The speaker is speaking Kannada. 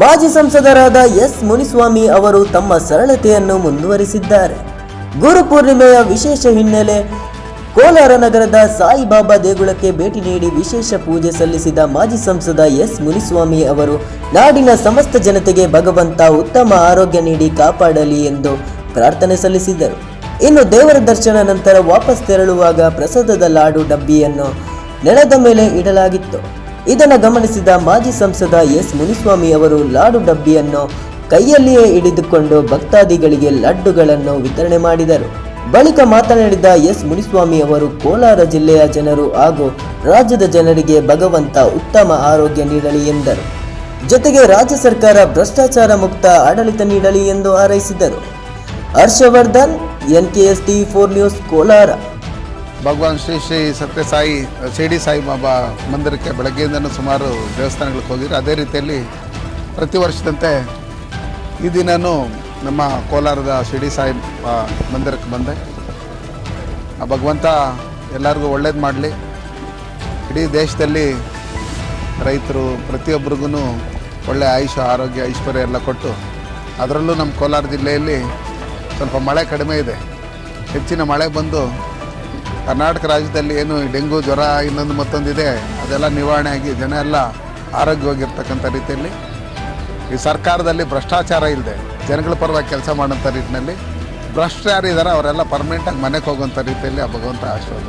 ಮಾಜಿ ಸಂಸದರಾದ ಎಸ್ ಮುನಿಸ್ವಾಮಿ ಅವರು ತಮ್ಮ ಸರಳತೆಯನ್ನು ಮುಂದುವರಿಸಿದ್ದಾರೆ. ಗುರುಪೂರ್ಣಿಮೆಯ ವಿಶೇಷ ಹಿನ್ನೆಲೆ ಕೋಲಾರ ನಗರದ ಸಾಯಿಬಾಬಾ ದೇಗುಲಕ್ಕೆ ಭೇಟಿ ನೀಡಿ ವಿಶೇಷ ಪೂಜೆ ಸಲ್ಲಿಸಿದ ಮಾಜಿ ಸಂಸದ ಎಸ್ ಮುನಿಸ್ವಾಮಿ ಅವರು, ನಾಡಿನ ಸಮಸ್ತ ಜನತೆಗೆ ಭಗವಂತ ಉತ್ತಮ ಆರೋಗ್ಯ ನೀಡಿ ಕಾಪಾಡಲಿ ಎಂದು ಪ್ರಾರ್ಥನೆ ಸಲ್ಲಿಸಿದರು. ಇನ್ನು ದೇವರ ದರ್ಶನ ನಂತರ ವಾಪಸ್ ತೆರಳುವಾಗ ಪ್ರಸಾದದ ಲಾಡು ಡಬ್ಬಿಯನ್ನು ನೆಲದ ಮೇಲೆ ಇಡಲಾಗಿತ್ತು. ಇದನ್ನು ಗಮನಿಸಿದ ಮಾಜಿ ಸಂಸದ ಎಸ್ ಮುನಿಸ್ವಾಮಿ ಅವರು ಲಾಡು ಡಬ್ಬಿಯನ್ನು ಕೈಯಲ್ಲಿಯೇ ಹಿಡಿದುಕೊಂಡು ಭಕ್ತಾದಿಗಳಿಗೆ ಲಡ್ಡುಗಳನ್ನು ವಿತರಣೆ ಮಾಡಿದರು. ಬಳಿಕ ಮಾತನಾಡಿದ ಎಸ್ ಮುನಿಸ್ವಾಮಿ ಅವರು ಕೋಲಾರ ಜಿಲ್ಲೆಯ ಜನರು ಹಾಗೂ ರಾಜ್ಯದ ಜನರಿಗೆ ಭಗವಂತ ಉತ್ತಮ ಆರೋಗ್ಯ ನೀಡಲಿ ಎಂದರು. ಜೊತೆಗೆ ರಾಜ್ಯ ಸರ್ಕಾರ ಭ್ರಷ್ಟಾಚಾರ ಮುಕ್ತ ಆಡಳಿತ ನೀಡಲಿ ಎಂದು ಹಾರೈಸಿದರು. Harshavardhan NKS T four news, Kolar. Bhagavan Shri Shri Sathya Sai, Shirdi Sai Baba ಮಂದಿರಕ್ಕೆ ಬೆಳಗ್ಗೆಯಿಂದನೂ ಸುಮಾರು ದೇವಸ್ಥಾನಗಳಿಗೆ ಹೋಗಿದ್ರು. ಅದೇ ರೀತಿಯಲ್ಲಿ ಪ್ರತಿ ವರ್ಷದಂತೆ ಈ ದಿನವೂ ನಮ್ಮ ಕೋಲಾರದ ಶಿರಡಿ ಸಾಯಿ ಮಂದಿರಕ್ಕೆ ಬಂದೆ. ಆ ಭಗವಂತ ಎಲ್ಲರಿಗೂ ಒಳ್ಳೇದು ಮಾಡಲಿ. ಇಡೀ ದೇಶದಲ್ಲಿ ರೈತರು ಪ್ರತಿಯೊಬ್ಬರಿಗೂ ಒಳ್ಳೆಯ ಆಯುಷ, ಆರೋಗ್ಯ, ಐಶ್ವರ್ಯ ಎಲ್ಲ ಕೊಟ್ಟು ಅದರಲ್ಲೂ ನಮ್ಮ ಕೋಲಾರ ಜಿಲ್ಲೆಯಲ್ಲಿ ಸ್ವಲ್ಪ ಮಳೆ ಕಡಿಮೆ ಇದೆ. ಹೆಚ್ಚಿನ ಮಳೆ ಬಂದು ಕರ್ನಾಟಕ ರಾಜ್ಯದಲ್ಲಿ ಏನು ಡೆಂಗು ಜ್ವರ ಇನ್ನೊಂದು ಮತ್ತೊಂದಿದೆ, ಅದೆಲ್ಲ ನಿವಾರಣೆ ಆಗಿ ಜನ ಎಲ್ಲ ಆರೋಗ್ಯವಾಗಿರ್ತಕ್ಕಂಥ ರೀತಿಯಲ್ಲಿ ಈ ಸರ್ಕಾರದಲ್ಲಿ ಭ್ರಷ್ಟಾಚಾರ ಇಲ್ಲದೆ ಜನಗಳ ಪರವಾಗಿ ಕೆಲಸ ಮಾಡೋಂಥ ರೀತಿಯಲ್ಲಿ ಭ್ರಷ್ಟರು ಯಾರಿದ್ದಾರೆ ಅವರೆಲ್ಲ ಪರ್ಮನೆಂಟಾಗಿ ಮನೆಗೆ ಹೋಗುವಂಥ ರೀತಿಯಲ್ಲಿ ಆ ಭಗವಂತ ಆಶೀರ್ವಾದ.